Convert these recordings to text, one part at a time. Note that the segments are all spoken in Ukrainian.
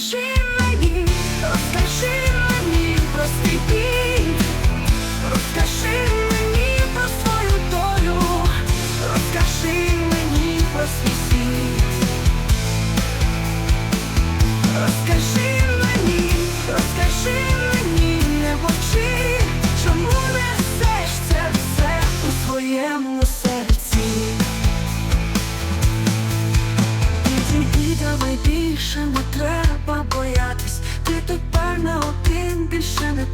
Розкажи мені, розкажи мені про свій розкажи мені про свою долю, розкажи мені про свій світ, розкажи мені, розкажи мені, не мовчи, чому несеш це все у своєму серці. Підійди, давай більше ми треба.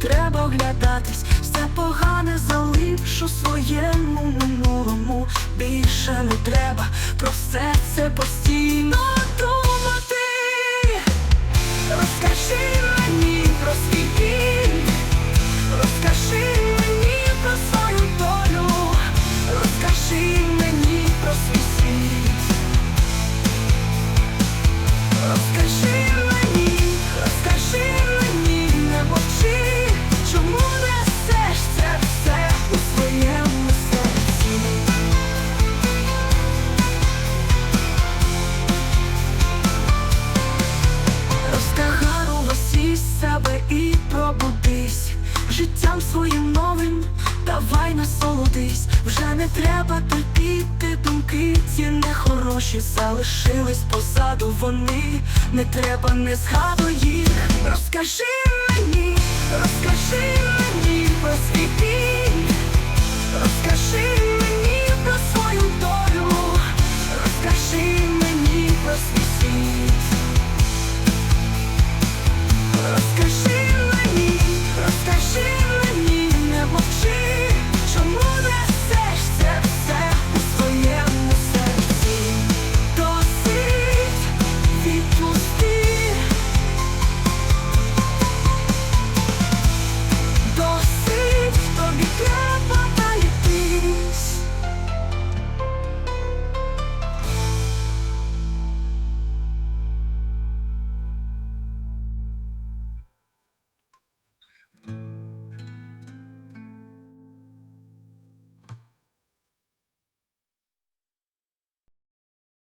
Здогадатись, все погане залипшу своєму минулому. Більше не треба про все це постійно своїм новим. Давай насолодись Вже не треба терпіти думки. Ці нехороші залишились позаду вони. Не треба, не згадуй їх. Розкажи мені, розкажи мені про свій біль. Розкажи мені про свою долю. Розкажи мені про свій світ